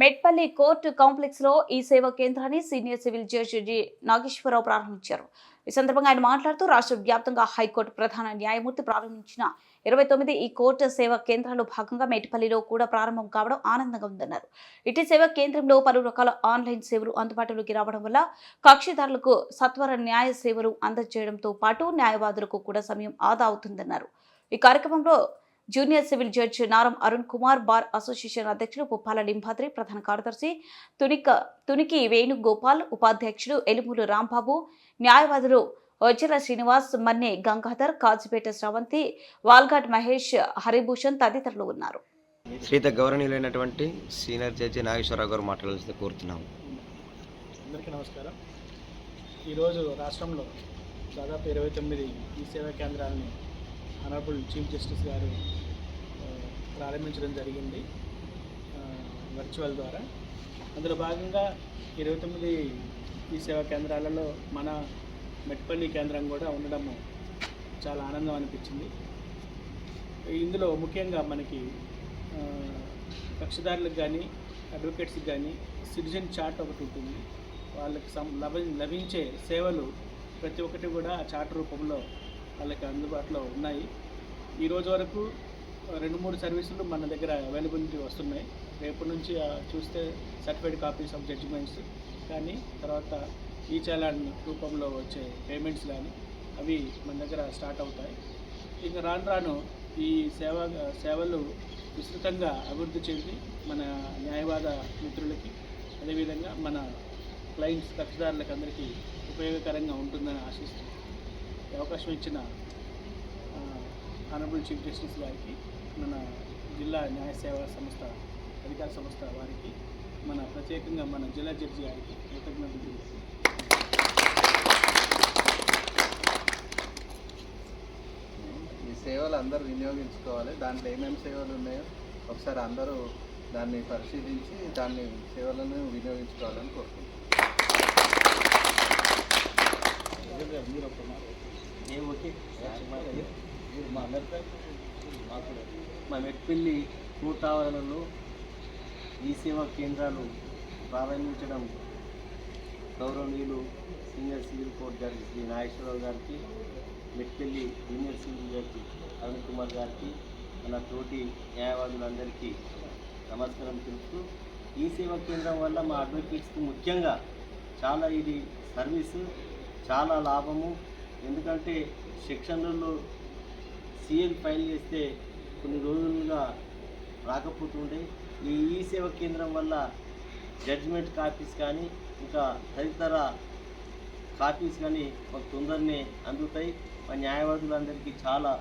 Metpally court కాంప్లెక్స్లో ఈ సేవా కేంద్రాన్ని senior civil judge G. Nageswararao ప్రారంభించారు. ఈ సందర్భంగా ఆయన మాట్లాడుతూ రాష్ట్ర వ్యాప్తంగా హైకోర్టు ప్రధాన న్యాయమూర్తి ప్రారంభించిన ఇరవై తొమ్మిది ఈ కోర్టు సేవా కేంద్రాల్లో భాగంగా మేటిపల్లిలో కూడా ప్రారంభం కావడం ఆనందంగా ఉందన్నారు. ఇటు సేవా కేంద్రంలో పలు రకాల ఆన్లైన్ సేవలు అందుబాటులోకి రావడం వల్ల కక్షిదారులకు సత్వర న్యాయ సేవలు అందజేయడంతో పాటు న్యాయవాదులకు కూడా సమయం ఆదా అవుతుందన్నారు. ఈ కార్యక్రమంలో junior civil judge Naram Arun Kumar bar association అధ్యక్షులు పుప్పాల లింబాద్రి ప్రధాన కార్యదర్శి తునిక తునికి వేణుగోపాల్ ఉపాధ్యక్షుడు ఎలుమూరు రాంబాబు న్యాయవాదులు వజ్ర శ్రీనివాస్ మన్నె గంగాధర్ కాజిపేట శ్రవంతి వాల్ఘాట్ మహేష్ హరిభూషణ్ తదితరులు ఉన్నారు. శ్రీత గౌరవనీయులైనటువంటి సీనియర్ జడ్జి నాగేశ్వరరావు గారు మాట్లాడాల్సింది కోరుతున్నాము. అందరికీ నమస్కారం. ఈరోజు రాష్ట్రంలో దాదాపు ఇరవై తొమ్మిది ఈ సేవా కేంద్రాలని ఆనరబుల్ చీఫ్ జస్టిస్ గారు ప్రారంభించడం జరిగింది వర్చువల్ ద్వారా. అందులో భాగంగా ఇరవై తొమ్మిది ఈ సేవా కేంద్రాలలో మన మెట్పల్లి కేంద్రం కూడా ఉండడం చాలా ఆనందం అనిపించింది. ఇందులో ముఖ్యంగా మనకి కక్షదారులకు కక్షిదారులకు కానీ అడ్వకేట్స్కి కానీ సిటిజన్ చార్ట్ ఒకటి ఉంటుంది. వాళ్ళకి సం లభ లభించే సేవలు ప్రతి ఒక్కటి కూడా ఆ చార్ట్ రూపంలో వాళ్ళకి అందుబాటులో ఉన్నాయి. ఈ రోజు వరకు రెండు మూడు సర్వీసులు మన దగ్గర అవైలబిలిటీ వస్తున్నాయి. రేపు నుంచి చూస్తే సర్టిఫైడ్ కాపీస్ ఆఫ్ జడ్జిమెంట్స్ కానీ తర్వాత ఈ చలాన్ రూపంలో వచ్చే పేమెంట్స్ కానీ అవి మన దగ్గర స్టార్ట్ అవుతాయి. ఇంకా రాను రాను ఈ సేవ సేవలు విస్తృతంగా అభివృద్ధి చెంది మన న్యాయవాద మిత్రులకి అదేవిధంగా మన క్లయింట్స్ కక్షదారులకు అందరికీ ఉపయోగకరంగా ఉంటుందని ఆశిస్తూ అవకాశం ఇచ్చిన ఆనరబుల్ చీఫ్ జస్టిస్ గారికి మన జిల్లా న్యాయ సేవా సంస్థ అధికార సంస్థ వారికి మన ప్రత్యేకంగా మన జిల్లా జడ్జి గారికి కృతజ్ఞతలు ఈ సేవలు అందరూ వినియోగించుకోవాలి. దాంట్లో ఏమేమి సేవలు ఉన్నాయో ఒకసారి అందరూ దాన్ని పరిశీలించి దాన్ని సేవలను వినియోగించుకోవాలని కోరుకుంటున్నాను. మా మెట్పల్లి నూటావరణలో ఈ సేవా కేంద్రాలు ప్రారంభించడం గౌరవనీయులు senior civil court judge Shri Nageswararao గారికి Metpalli junior civil judge Arun Kumar గారికి మన తోటి న్యాయవాదులందరికీ నమస్కారం తెలుపుతూ ఈ సేవా కేంద్రం వల్ల మా అడ్వకేట్స్కి ముఖ్యంగా చాలా ఇది సర్వీసు చాలా లాభము. ఎందుకంటే సెక్షన్లలో సీఎల్ ఫైల్ చేస్తే కొన్ని రోజులుగా రాకపోతుండే. ఈ ఈ సేవ కేంద్రం వల్ల జడ్జిమెంట్ కాపీస్ కానీ ఇంకా తదితర కాపీస్ కానీ మాకు తొందరనే అందుతాయి. మా న్యాయవాదులందరికీ చాలా